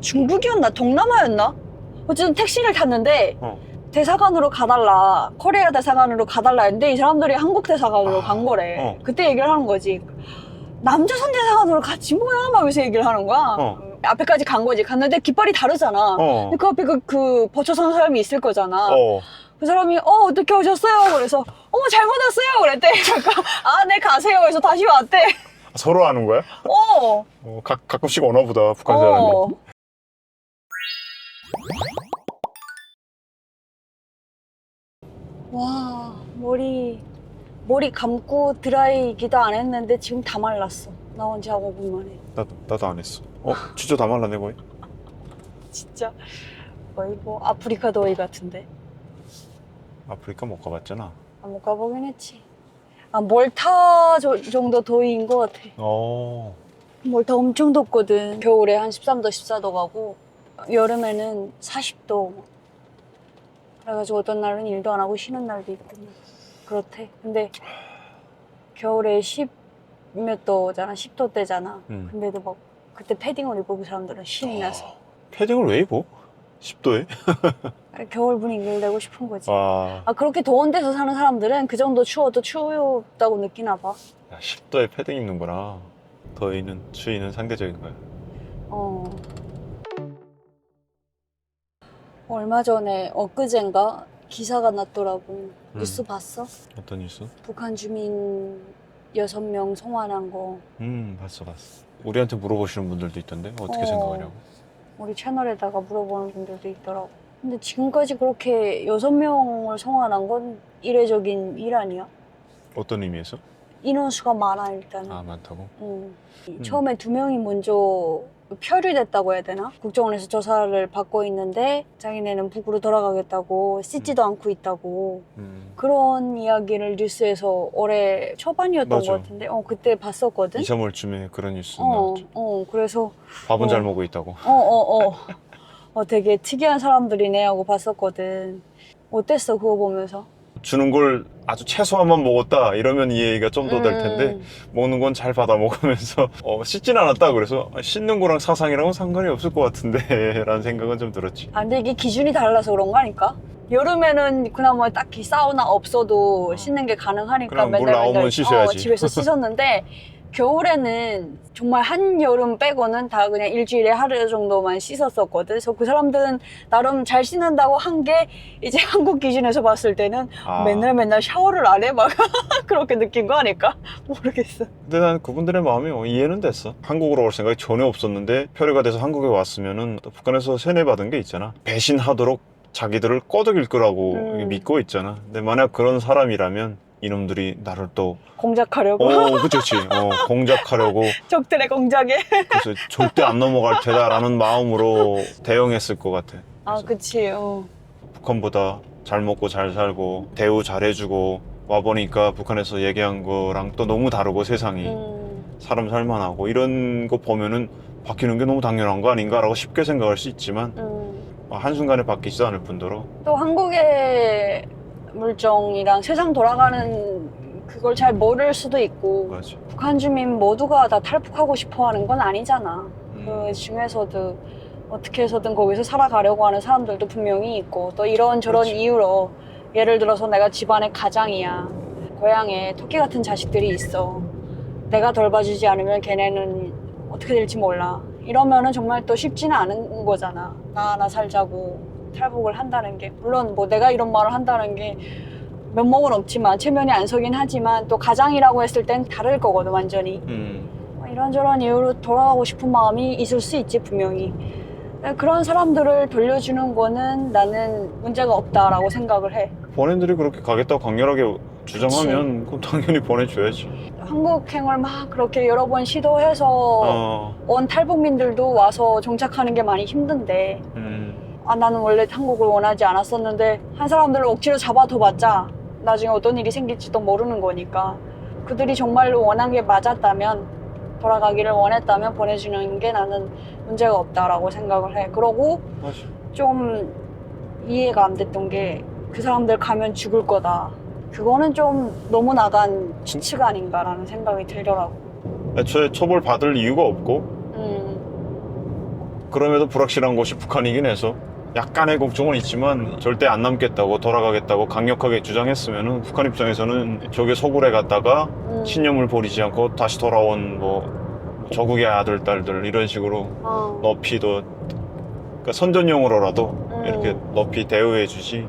중국이었나 동남아였나? 어쨌든 택시를 탔는데 어. 대사관으로 가달라 코리아 대사관으로 가달라 했는데 이 사람들이 한국 대사관으로 아, 간 거래 어. 그때 얘기를 하는 거지 남조선 대사관으로 갔지 뭐야 막 이러면서 얘기를 하는 거야 어. 앞에까지 간 거지 갔는데 깃발이 다르잖아 어. 근데 그 앞에 그, 그 버쳐선 사람이 있을 거잖아 어. 그 사람이 어 어떻게 오셨어요? 그래서 어머 잘못 왔어요 그랬대 그러니까 아네 가세요 그래서 다시 왔대 서로 아는 거야? 어, 어, 가, 가끔씩 오나 보다 북한 사람이. 와. 머리 머리 감고 드라이기도 안 했는데 지금 다 말랐어. 나온 지 하고 보면 나도 나도 안 했어. 어 진짜 다 말랐네 거의. 진짜. 거의 뭐 아프리카 더위 같은데. 아프리카 못 가봤잖아. 아, 못 가보긴 했지. 아 멀타 저- 정도 더위인 것 같아. 어. 멀타 엄청 덥거든. 겨울에 한 13도 14도 가고 여름에는 40도 그래가지고 어떤 날은 일도 안 하고 쉬는 날도 있고 뭐 그렇대 근데 겨울에 10몇 도잖아 10도 때잖아 음. 근데도 막 그때 패딩을 입고 그 사람들은 신이 나서 패딩을 왜 입어? 10도에? 겨울 분위기를 내고 싶은 거지 와. 아 그렇게 더운 데서 사는 사람들은 그 정도 추워도 추웠다고 느끼나 봐 야, 10도에 패딩 입는구나. 더위는 추위는 상대적인 거야. 어. 얼마 전에 엊그젠가 기사가 났더라고. 뉴스 봤어? 어떤 뉴스? 북한 주민 여섯 명 송환한 거 음 봤어 봤어. 우리한테 물어보시는 분들도 있던데 어떻게 어. 생각하냐고. 우리 채널에다가 물어보는 분들도 있더라고. 근데 지금까지 그렇게 여섯 명을 송환한 건 이례적인 일 아니야? 어떤 의미에서? 인원수가 많아 일단은. 아 많다고? 음. 처음에 두 명이 먼저 표류됐다고 해야 되나? 국정원에서 조사를 받고 있는데 자기네는 북으로 돌아가겠다고 씻지도 않고 있다고 음. 그런 이야기를 뉴스에서 올해 초반이었던 맞아. 것 같은데 어 그때 봤었거든? 2, 3월쯤에 그런 뉴스 어, 나왔죠. 어 그래서 밥은 어. 잘 먹고 있다고. 어 어, 어. 어, 되게 특이한 사람들이네 하고 봤었거든 어땠어 그거 보면서? 주는 걸 아주 최소한만 먹었다 이러면 이 얘기가 좀 더 될 텐데 음. 먹는 건 잘 받아 먹으면서 어, 씻진 않았다 그래서 아, 씻는 거랑 사상이랑은 상관이 없을 것 같은데 라는 생각은 좀 들었지 아, 근데 이게 기준이 달라서 그런 거 아닐까? 여름에는 그나마 딱히 사우나 없어도 씻는 게 가능하니까 그럼 물 나오면 씻어야지. 어, 집에서 씻었는데 겨울에는 정말 한 여름 빼고는 다 그냥 일주일에 하루 정도만 씻었었거든. 그래서 그 사람들은 나름 잘 씻는다고 한 게 이제 한국 기준에서 봤을 때는 아, 맨날 맨날 샤워를 안 해? 막 그렇게 느낀 거 아닐까? 모르겠어. 근데 난 그분들의 마음이 어, 이해는 됐어 한국으로 올 생각이 전혀 없었는데 표류가 돼서 한국에 왔으면은 또 북한에서 세뇌받은 게 있잖아 배신하도록 자기들을 꺼덕일 거라고 음. 믿고 있잖아 근데 만약 그런 사람이라면 이놈들이 나를 또 공작하려고. 어, 그치, 그치. 어, 공작하려고 적들의 공작에. 그래서 절대 안 넘어갈 테다라는 마음으로 대응했을 것 같아. 아, 그치. 어. 북한보다 잘 먹고 잘 살고 대우 잘해주고 와 보니까 북한에서 얘기한 거랑 또 너무 다르고 세상이 음. 사람 살만하고 이런 거 보면은 바뀌는 게 너무 당연한 거 아닌가라고 쉽게 생각할 수 있지만 음. 한순간에 바뀌지도 않을 뿐더러 또 한국의 물정이랑 세상 돌아가는 그걸 잘 모를 수도 있고 맞아. 북한 주민 모두가 다 탈북하고 싶어 하는 건 아니잖아. 음, 그 중에서도 어떻게 해서든 거기서 살아가려고 하는 사람들도 분명히 있고 또 이런저런 그렇지. 이유로 예를 들어서 내가 집안의 가장이야. 고향에 토끼 같은 자식들이 있어. 내가 돌봐주지 않으면 걔네는 어떻게 될지 몰라. 이러면은 정말 또 쉽지는 않은 거잖아. 나 하나 살자고 탈북을 한다는 게. 물론 뭐 내가 이런 말을 한다는 게 면목은 없지만 체면이 안 서긴 하지만 또 가장이라고 했을 땐 다를 거거든 완전히. 음, 뭐 이런저런 이유로 돌아가고 싶은 마음이 있을 수 있지 분명히 그런 사람들을 돌려주는 거는 나는 문제가 없다라고 생각을 해 본인들이 그렇게 가겠다고 강렬하게 주장하면 그럼 당연히 보내줘야지. 한국행을 막 그렇게 여러 번 시도해서 어, 온 탈북민들도 와서 정착하는 게 많이 힘든데 음, 아 나는 원래 한국을 원하지 않았었는데 한 사람들을 억지로 잡아둬봤자 나중에 어떤 일이 생길지도 모르는 거니까 그들이 정말로 원한 게 맞았다면 돌아가기를 원했다면 보내주는 게 나는 문제가 없다라고 생각을 해. 그러고 맞아. 좀 이해가 안 됐던 게 그 사람들 가면 죽을 거다. 그거는 좀 너무 나간 추측 아닌가라는 생각이 들더라고. 애초에 처벌 받을 이유가 없고 음, 그럼에도 불확실한 곳이 북한이긴 해서 약간의 걱정은 있지만 절대 안 남겠다고 돌아가겠다고 강력하게 주장했으면은 북한 입장에서는 저게 서울에 갔다가 음. 신념을 버리지 않고 다시 돌아온 뭐 저국의 아들 딸들 이런 식으로 어. 높이 더 그러니까 선전용으로라도 음. 이렇게 높이 대우해 주지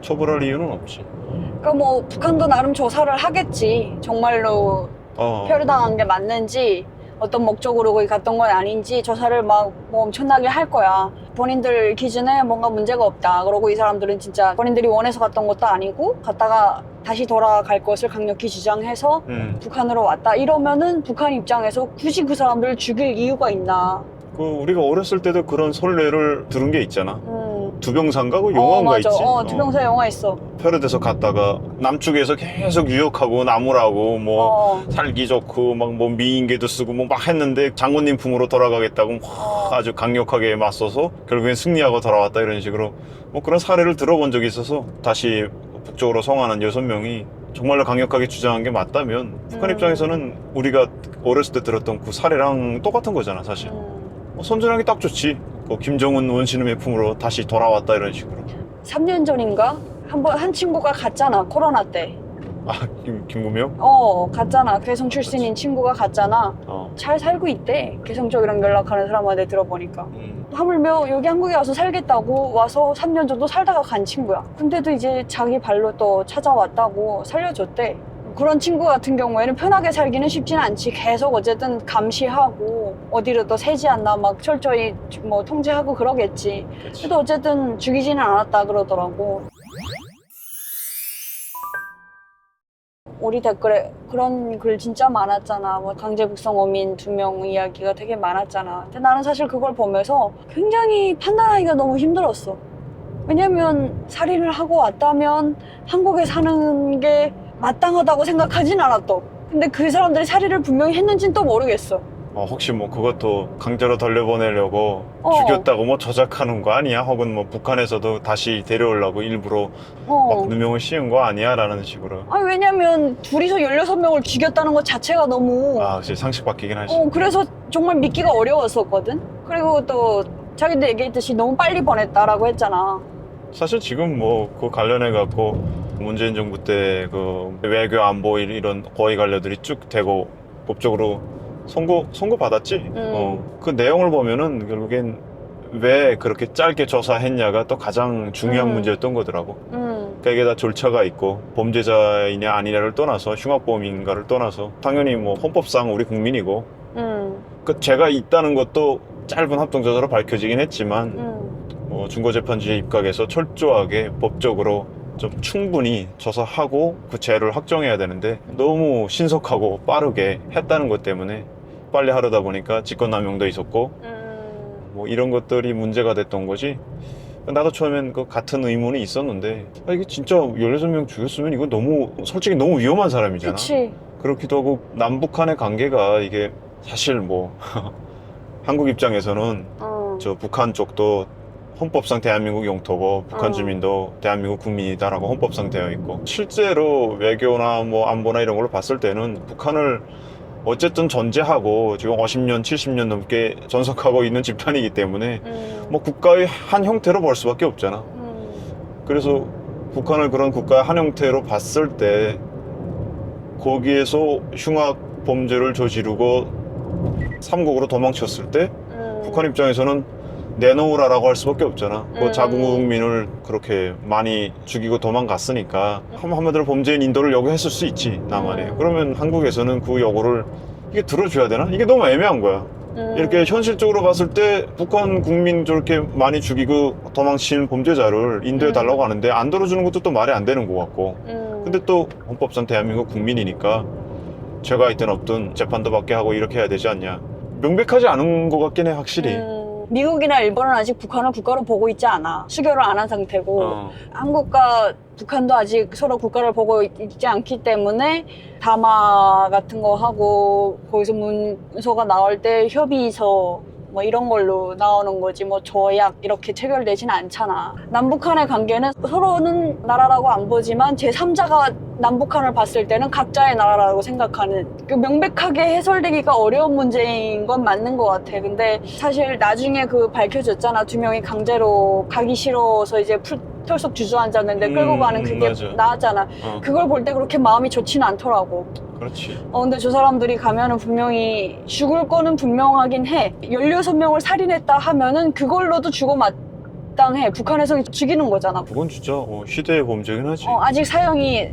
처벌할 이유는 없지. 그러니까 뭐 북한도 나름 조사를 하겠지. 정말로 어. 표류당한 게 맞는지 어떤 목적으로 거기 갔던 건 아닌지 조사를 막 뭐 엄청나게 할 거야. 본인들 기준에 뭔가 문제가 없다. 그러고 이 사람들은 진짜 본인들이 원해서 갔던 것도 아니고 갔다가 다시 돌아갈 것을 강력히 주장해서 음. 북한으로 왔다. 이러면은 북한 입장에서 굳이 그 사람들을 죽일 이유가 있나. 그 우리가 어렸을 때도 그런 선례를 들은 게 있잖아. 음. 두병산가 그 어, 영화인가 맞아. 있지. 어, 두병사 영화 있어. 페르데서 갔다가 남쪽에서 계속 유역하고 나무라고 뭐 어. 살기 좋고 막 뭐 미인계도 쓰고 뭐 막 했는데 장군님 품으로 돌아가겠다고 막 어. 아주 강력하게 맞서서 결국엔 승리하고 돌아왔다 이런 식으로 뭐 그런 사례를 들어본 적이 있어서 다시 북쪽으로 성하는 여섯 명이 정말로 강력하게 주장한 게 맞다면 북한 음. 입장에서는 우리가 어렸을 때 들었던 그 사례랑 똑같은 거잖아 사실 음. 뭐 선전하기 딱 좋지 그 김정은 원신음의 품으로 다시 돌아왔다 이런 식으로 3년 전인가? 한 번, 한 친구가 갔잖아, 코로나 때. 아 김, 김구명? 어, 갔잖아. 괴성 출신인 친구가 갔잖아. 어. 잘 살고 있대. 괴성 쪽이랑 연락하는 사람한테 들어보니까. 음. 하물며 여기 한국에 와서 살겠다고 와서 3년 정도 살다가 간 친구야. 근데도 이제 자기 발로 또 찾아왔다고 살려줬대. 그런 친구 같은 경우에는 편하게 살기는 쉽지는 않지. 계속 어쨌든 감시하고 어디로 또 새지 않나 막 철저히 뭐 통제하고 그러겠지. 그치. 그래도 어쨌든 죽이지는 않았다 그러더라고. 우리 댓글에 그런 글 진짜 많았잖아. 뭐 강제 북송 어민 두 명 이야기가 되게 많았잖아. 근데 나는 사실 그걸 보면서 굉장히 판단하기가 너무 힘들었어. 왜냐면 살인을 하고 왔다면 한국에 사는 게 마땅하다고 생각하진 않았어. 근데 그 사람들이 살인을 분명히 했는지는 또 모르겠어. 어, 혹시 뭐 그것도 강제로 돌려보내려고 어. 죽였다고 뭐 조작하는 거 아니야? 혹은 뭐 북한에서도 다시 데려오려고 일부러 어. 막 누명을 씌운 거 아니야? 라는 식으로 아니 왜냐면 둘이서 16명을 죽였다는 것 자체가 너무 아 그치 상식 바뀌긴 하지 어 그래서 정말 믿기가 어려웠었거든 그리고 또 자기도 얘기했듯이 너무 빨리 보냈다라고 했잖아 사실 지금 뭐 그 관련해 갖고 문재인 정부 때 그 외교 안보 일- 이런 고위 관료들이 쭉 되고 법적으로 선고 선고 받았지. 음. 어, 그 내용을 보면은 결국엔 왜 그렇게 짧게 조사했냐가 또 가장 중요한 음. 문제였던 거더라고. 음, 그러니까 이게 다 절차가 있고 범죄자이냐 아니냐를 떠나서 흉악범인가를 떠나서 당연히 뭐 헌법상 우리 국민이고 음, 그 죄가 있다는 것도 짧은 합동 조사로 밝혀지긴 했지만 음, 뭐 중고재판주의 입각에서 철저하게 법적으로 좀 충분히 조사하고 그 죄를 확정해야 되는데 너무 신속하고 빠르게 했다는 것 때문에 빨리 하려다 보니까 직권남용도 있었고 음. 뭐 이런 것들이 문제가 됐던 거지 나도 처음엔 그 같은 의문이 있었는데 아, 이게 진짜 16명 죽였으면 이거 너무 솔직히 너무 위험한 사람이잖아 그치 그렇기도 하고 남북한의 관계가 이게 사실 뭐 한국 입장에서는 어. 저 북한 쪽도 헌법상 대한민국 영토고 북한 어. 주민도 대한민국 국민이다라고 헌법상 되어 있고 실제로 외교나 뭐 안보나 이런 걸로 봤을 때는 북한을 어쨌든 전제하고 지금 50년, 70년 넘게 전속하고 있는 집단이기 때문에 음, 뭐 국가의 한 형태로 볼 수밖에 없잖아. 음, 그래서 북한을 그런 국가의 한 형태로 봤을 때 거기에서 흉악 범죄를 저지르고 삼국으로 도망쳤을 때 음. 북한 입장에서는 내놓으라라고 할 수밖에 없잖아. 그 음. 자국민을 그렇게 많이 죽이고 도망갔으니까 한- 한마디로 범죄인 인도를 요구했을 수 있지 남한에. 음. 그러면 한국에서는 그 요구를 이게 들어줘야 되나? 이게 너무 애매한 거야. 음. 이렇게 현실적으로 봤을 때 북한 국민 저렇게 많이 죽이고 도망친 범죄자를 인도해 음. 달라고 하는데 안 들어주는 것도 또 말이 안 되는 것 같고. 음. 근데 또 헌법상 대한민국 국민이니까 죄가 있든 없든 재판도 받게 하고 이렇게 해야 되지 않냐. 명백하지 않은 것 같긴 해 확실히. 음. 미국이나 일본은 아직 북한을 국가로 보고 있지 않아. 수교를 안 한 상태고 어. 한국과 북한도 아직 서로 국가를 보고 있지 않기 때문에 담화 같은 거 하고 거기서 문서가 나올 때 협의서 뭐 이런 걸로 나오는 거지 뭐 조약 이렇게 체결되진 않잖아. 남북한의 관계는 서로는 나라라고 안 보지만 제3자가 남북한을 봤을 때는 각자의 나라라고 생각하는 그 명백하게 해설되기가 어려운 문제인 건 맞는 것 같아. 근데 사실 나중에 그 밝혀졌잖아. 두 명이 강제로 가기 싫어서 이제 풀, 털썩 주저앉았는데 끌고 음, 가는 그게 맞아. 나왔잖아. 어, 그걸 볼 때 그렇게 마음이 좋지는 않더라고. 그렇지. 어, 근데 저 사람들이 가면은 분명히 죽을 거는 분명하긴 해. 16명을 살인했다 하면은 그걸로도 죽어 마땅해. 북한에서 죽이는 거잖아. 그건 진짜 어, 시대의 범죄긴 하지. 어, 아직 사형이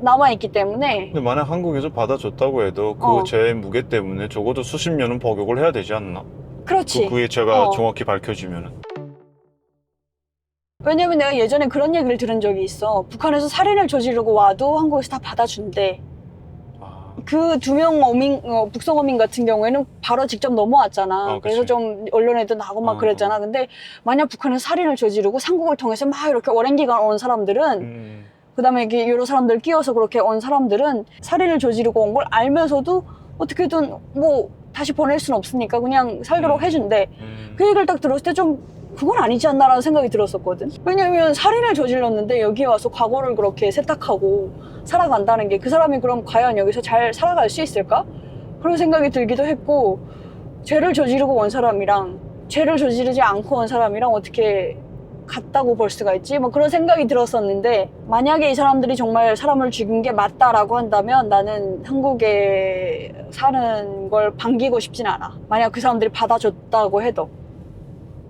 남아있기 때문에. 근데 만약 한국에서 받아줬다고 해도 그 어. 죄의 무게 때문에 적어도 수십 년은 복역을 해야 되지 않나? 그렇지. 그, 그의 죄가 어. 정확히 밝혀지면은. 왜냐면 내가 예전에 그런 얘기를 들은 적이 있어. 북한에서 살인을 저지르고 와도 한국에서 다 받아준대. 아, 그 두 명 어민, 어, 북성 어민 같은 경우에는 바로 직접 넘어왔잖아. 어, 그래서. 좀 언론에도 나고 막 어, 그랬잖아. 근데 만약 북한에서 살인을 저지르고 삼국을 통해서 막 이렇게 오랜 기간 온 사람들은 음, 그다음에 이렇게 여러 사람들 끼워서 그렇게 온 사람들은 살인을 저지르고 온 걸 알면서도 어떻게든 뭐 다시 보낼 수는 없으니까 그냥 살도록 음. 해준대. 음. 그 얘기를 딱 들었을 때 좀 그건 아니지 않나라는 생각이 들었었거든. 왜냐면 살인을 저질렀는데 여기 와서 과거를 그렇게 세탁하고 살아간다는 게 그 사람이 그럼 과연 여기서 잘 살아갈 수 있을까? 그런 생각이 들기도 했고 죄를 저지르고 온 사람이랑 죄를 저지르지 않고 온 사람이랑 어떻게 같다고 볼 수가 있지? 뭐 그런 생각이 들었었는데 만약에 이 사람들이 정말 사람을 죽인 게 맞다라고 한다면 나는 한국에 사는 걸 반기고 싶진 않아. 만약 그 사람들이 받아줬다고 해도.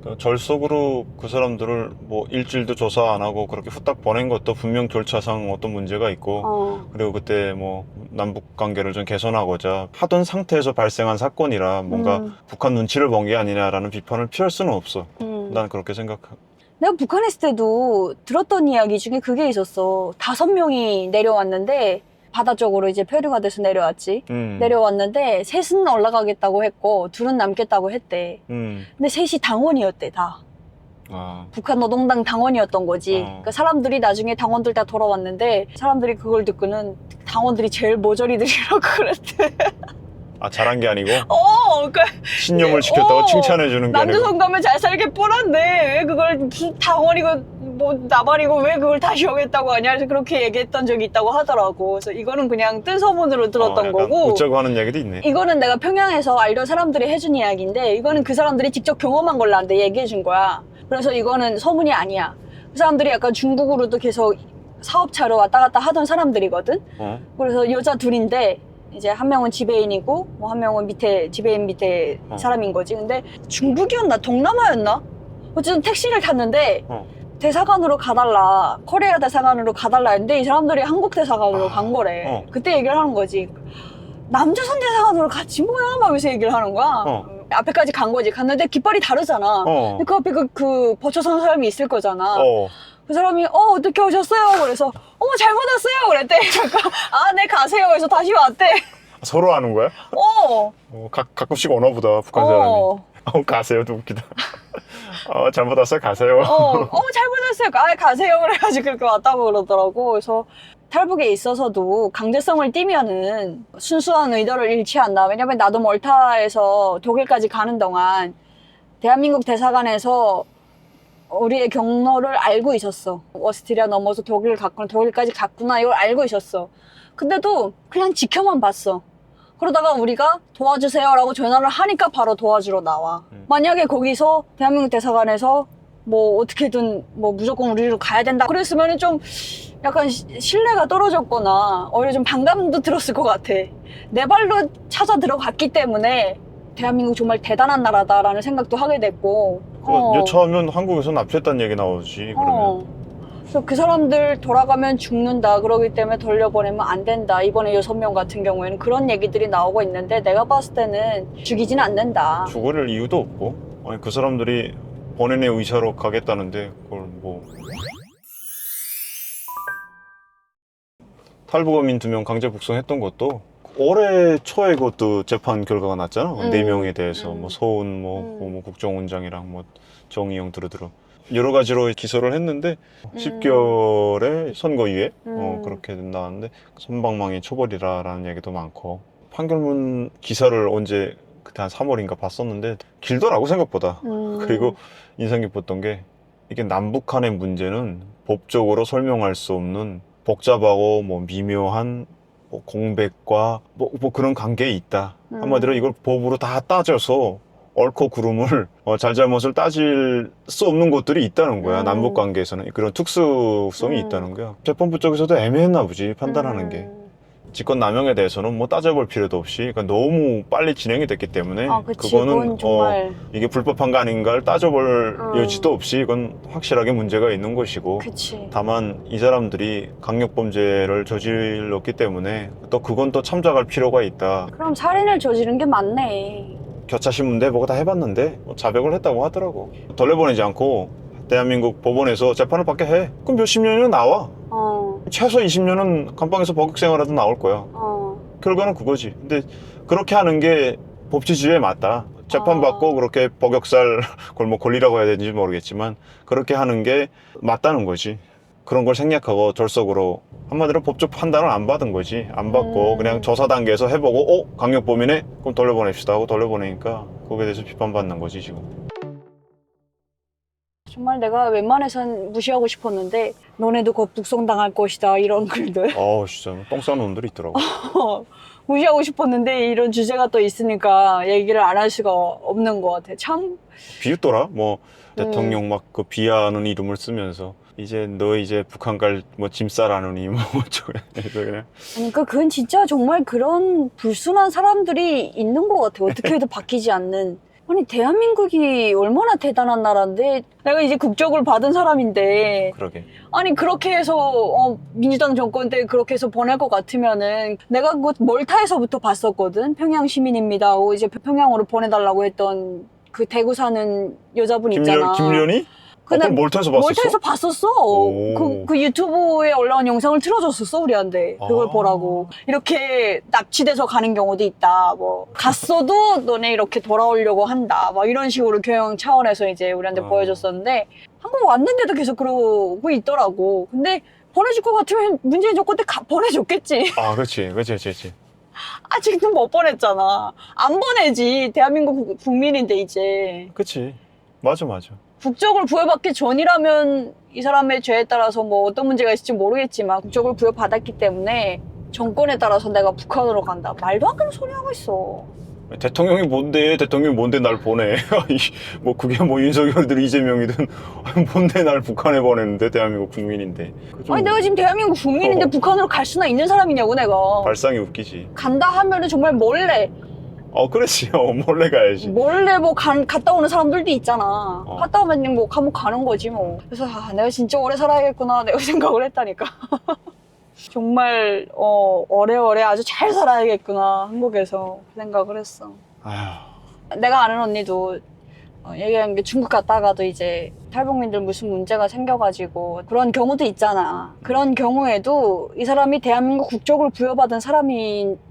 그 절속으로 그 사람들을 뭐 일주일도 조사 안 하고 그렇게 후딱 보낸 것도 분명 절차상 어떤 문제가 있고 어. 그리고 그때 뭐 남북 관계를 좀 개선하고자 하던 상태에서 발생한 사건이라 뭔가 음. 북한 눈치를 본 게 아니냐라는 비판을 피할 수는 없어. 음. 난 그렇게 생각해. 내가 북한에 있을 때도 들었던 이야기 중에 그게 있었어. 다섯 명이 내려왔는데 바다 쪽으로 이제 표류가 돼서 내려왔지. 음. 내려왔는데 셋은 올라가겠다고 했고 둘은 남겠다고 했대. 음. 근데 셋이 당원이었대 다. 아. 북한 노동당 당원이었던 거지. 어. 그러니까 사람들이 나중에 당원들 다 돌아왔는데 사람들이 그걸 듣고는 당원들이 제일 모조리들이라고 그랬대. 아 잘한 게 아니고 어, 그 신념을 지켰다고 어. 칭찬해 주는 게 아니고. 남조선 가면 잘 살게 뻔한데 왜 그걸 무슨 당원이고 뭐 나발이고 왜 그걸 다시 오겠다고 하냐 그래서 그렇게 얘기했던 적이 있다고 하더라고 그래서 이거는 그냥 뜬 소문으로 들었던 어, 약간 거고 웃자고 하는 얘기도 있네. 이거는 내가 평양에서 알던 사람들이 해준 이야기인데 이거는 그 사람들이 직접 경험한 걸로 나한테 얘기해 준 거야 그래서 이거는 소문이 아니야 그 사람들이 약간 중국으로도 계속 사업차로 왔다 갔다 하던 사람들이거든 어? 그래서 여자 둘인데 이제 한 명은 지배인이고 뭐 한 명은 밑에 지배인 밑에 어. 사람인 거지. 근데 중국이었나 동남아였나? 어쨌든 택시를 탔는데 어. 대사관으로 가달라 코리아 대사관으로 가달라 했는데 이 사람들이 한국 대사관으로 아, 간 거래. 어. 그때 얘기를 하는 거지. 남조선 대사관으로 같이 뭐야? 막 이러면서 얘기를 하는 거야. 어. 앞에까지 간 거지. 갔는데 깃발이 다르잖아. 어. 근데 그 앞에 그, 그 버쳐선 사람이 있을 거잖아. 어. 그 사람이 어 어떻게 오셨어요? 그래서 어머 잘못 왔어요. 그랬대. 그러니까 아네 가세요. 그래서 다시 왔대. 서로 아는 거야? 어. 어, 가, 가끔씩 오나 보다 북한 사람이. 어. 어, 가세요. 좀 웃기다. 어, 잘못 왔어요. 가세요. 어. 어머 잘못 왔어요. 아 가세요. 그래가지고 그렇게 왔다고 그러더라고. 그래서 탈북에 있어서도 강제성을 띠면은 순수한 의도를 잃지 않나. 왜냐면 나도 멀타에서 독일까지 가는 동안 대한민국 대사관에서 우리의 경로를 알고 있었어. 오스트리아 넘어서 독일 갔구나, 독일까지 갔구나, 이걸 알고 있었어. 근데도 그냥 지켜만 봤어. 그러다가 우리가 도와주세요라고 전화를 하니까 바로 도와주러 나와. 음. 만약에 거기서 대한민국 대사관에서 뭐 어떻게든 뭐 무조건 우리로 가야 된다 그랬으면 좀 약간 시- 신뢰가 떨어졌거나 오히려 좀 반감도 들었을 것 같아. 내 발로 찾아 들어갔기 때문에 대한민국 정말 대단한 나라다라는 생각도 하게 됐고. 그 어. 여차하면 한국에서 납치했다는 얘기 나오지. 그러면. 어. 그래서 그 사람들 돌아가면 죽는다. 그러기 때문에 돌려보내면 안 된다. 이번에 여섯 명 같은 경우에는 그런 얘기들이 나오고 있는데 내가 봤을 때는 죽이진 않는다. 죽을 이유도 없고. 아니 그 사람들이 본인의 의사로 가겠다는데 그걸 뭐 탈북어민 두 명 강제 북송했던 것도 올해 초에 그것도 재판 결과가 났잖아. 음. 네 명에 대해서 음. 뭐 서훈 뭐, 음. 뭐, 뭐 국정원장이랑 뭐 정의영 두루두루 여러 가지로 기소를 했는데 음. 10개월의 선고유예 어, 음. 그렇게 나왔는데 선방망이 초벌이라라는 얘기도 많고 판결문 기사를 언제 그때 한 3월인가 봤었는데 길더라고 생각보다. 음. 그리고 인상 깊었던 게 이게 남북한의 문제는 법적으로 설명할 수 없는 복잡하고 뭐 미묘한 뭐 공백과 뭐, 뭐 그런 관계에 있다. 음. 한마디로 이걸 법으로 다 따져서 옳고 그름을 어, 잘잘못을 따질 수 없는 것들이 있다는 거야. 음. 남북 관계에서는 그런 특수성이 음. 있다는 거야. 재판부 쪽에서도 애매했나 보지 판단하는 음. 게. 직권 남용에 대해서는 뭐 따져볼 필요도 없이 그러니까 너무 빨리 진행이 됐기 때문에 아, 그치. 그거는 그건 어, 정말. 이게 불법한 거 아닌가를 따져볼 음. 여지도 없이 이건 확실하게 문제가 있는 것이고 그치. 다만 이 사람들이 강력 범죄를 저질렀기 때문에 또 그건 또 참작할 필요가 있다 그럼 살인을 저지른 게 맞네. 교차 신문대 뭐가 다 해봤는데 뭐 자백을 했다고 하더라고 돌려보내지 않고 대한민국 법원에서 재판을 받게 해 그럼 몇십 년이나 나와 어, 최소 20년은 감방에서 복역 생활하도 나올 거야 어. 결과는 그거지. 근데 그렇게 하는 게 법치주의에 맞다. 재판받고 아. 그렇게 그걸 뭐 권리라고 해야 되는지 모르겠지만 그렇게 하는 게 맞다는 거지. 그런 걸 생략하고 절석으로 한마디로 법적 판단을 안 받은 거지. 안 받고 음. 그냥 조사 단계에서 해보고 어 강력범이네 그럼 돌려보냅시다 하고 돌려보내니까 거기에 대해서 비판받는 거지 지금. 정말 내가 웬만해선 무시하고 싶었는데 너네도 곧 북송당할 것이다 이런 글들. 어우 진짜. 똥 싸는 놈들이 있더라고. 무시하고 싶었는데 이런 주제가 또 있으니까 얘기를 안 할 수가 없는 것 같아. 참. 비웃더라. 뭐 음. 대통령 막 그 비하하는 이름을 쓰면서. 이제 너 이제 북한 갈 뭐 짐 싸라느니 뭐 어쩌고 그래서 그냥. 그러니까 그건 진짜 정말 그런 불순한 사람들이 있는 것 같아. 어떻게 해도 바뀌지 않는 아니 대한민국이 얼마나 대단한 나라인데 내가 이제 국적을 받은 사람인데 그러게. 아니 그렇게 해서 어, 민주당 정권 때 그렇게 해서 보낼 것 같으면은 내가 그 멀타에서부터 봤었거든 평양 시민입니다 하고 이제 평양으로 보내달라고 했던 그 대구 사는 여자분 있잖아 김련 김련이? 그럼 멀타에서 봤었어? 멀타에서 봤었어 오. 그, 그 유튜브에 올라온 영상을 틀어줬었어 우리한테 그걸 아. 보라고 이렇게 납치돼서 가는 경우도 있다 뭐 갔어도 너네 이렇게 돌아오려고 한다 막 이런 식으로 교양 차원에서 이제 우리한테 아. 보여줬었는데 한국 왔는데도 계속 그러고 있더라고 근데 보내줄 것 같으면 문재인 정권 때 가- 보내줬겠지 아, 그렇지, 그렇지, 그렇지, 그렇지. 아직도 못 보냈잖아 안 보내지 대한민국 국- 국민인데 이제 그렇지. 맞아, 맞아. 국적을 부여받기 전이라면 이 사람의 죄에 따라서 뭐 어떤 문제가 있을지 모르겠지만 국적을 부여받았기 때문에 정권에 따라서 내가 북한으로 간다. 말도 안 되는 소리 하고 있어. 대통령이 뭔데? 대통령이 뭔데 날 보내? 뭐 그게 뭐 윤석열들 이재명이든 뭔데 날 북한에 보내는데 대한민국 국민인데. 그좀 아니 내가 지금 대한민국 국민인데 어. 북한으로 갈 수나 있는 사람이냐고 내가. 발상이 웃기지. 간다 하면은 정말 몰래 어, 그렇지. 어, 몰래 가야지. 몰래 뭐 간- 갔다 오는 사람들도 있잖아. 어. 갔다 오면 그냥 뭐 감옥 가는 거지 뭐. 그래서 아, 내가 진짜 오래 살아야겠구나 내가 생각을 했다니까. 정말 어, 오래오래 아주 잘 살아야겠구나 한국에서 그 생각을 했어. 아휴, 내가 아는 언니도 어, 얘기한 게 중국 갔다가도 이제 탈북민들 무슨 문제가 생겨가지고 그런 경우도 있잖아. 그런 경우에도 이 사람이 대한민국 국적을 부여받은 사람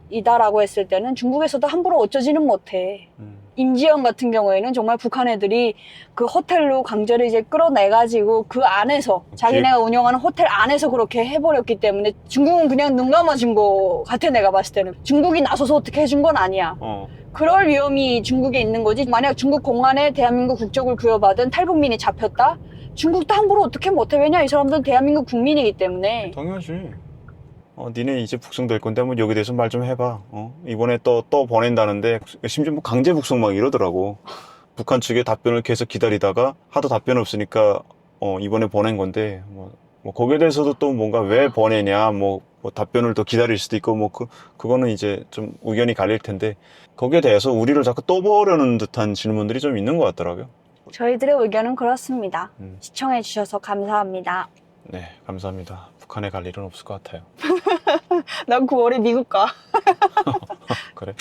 이다라고 했을 때는 중국에서도 함부로 어쩌지는 못해. 음. 임지영 같은 경우에는 정말 북한 애들이 그 호텔로 강제로 이제 끌어내가지고 그 안에서 자기네가 운영하는 호텔 안에서 그렇게 해버렸기 때문에 중국은 그냥 눈 감아준 거 같아 내가 봤을 때는 중국이 나서서 어떻게 해준 건 아니야. 어, 그럴 위험이 중국에 있는 거지. 만약 중국 공안에 대한민국 국적을 부여받은 탈북민이 잡혔다? 중국도 함부로 어떻게 못해. 왜냐? 이 사람들은 대한민국 국민이기 때문에. 당연하지. 어, 니네 이제 북송될 건데 한번 여기 대해서 말 좀 해봐. 어? 이번에 또, 또 보낸다는데 심지어 뭐 강제 북송 막 이러더라고. 북한 측의 답변을 계속 기다리다가 하도 답변 없으니까 어, 이번에 보낸 건데 뭐, 뭐 거기에 대해서도 또 뭔가 왜 보내냐 뭐, 뭐 답변을 더 기다릴 수도 있고 뭐 그, 그거는 이제 좀 의견이 갈릴 텐데 거기에 대해서 우리를 자꾸 떠보려는 듯한 질문들이 좀 있는 것 같더라고요. 저희들의 의견은 그렇습니다. 음. 시청해주셔서 감사합니다. 네, 감사합니다. 북한에 갈 일은 없을 것 같아요. 난 9월에 미국 가. 그래?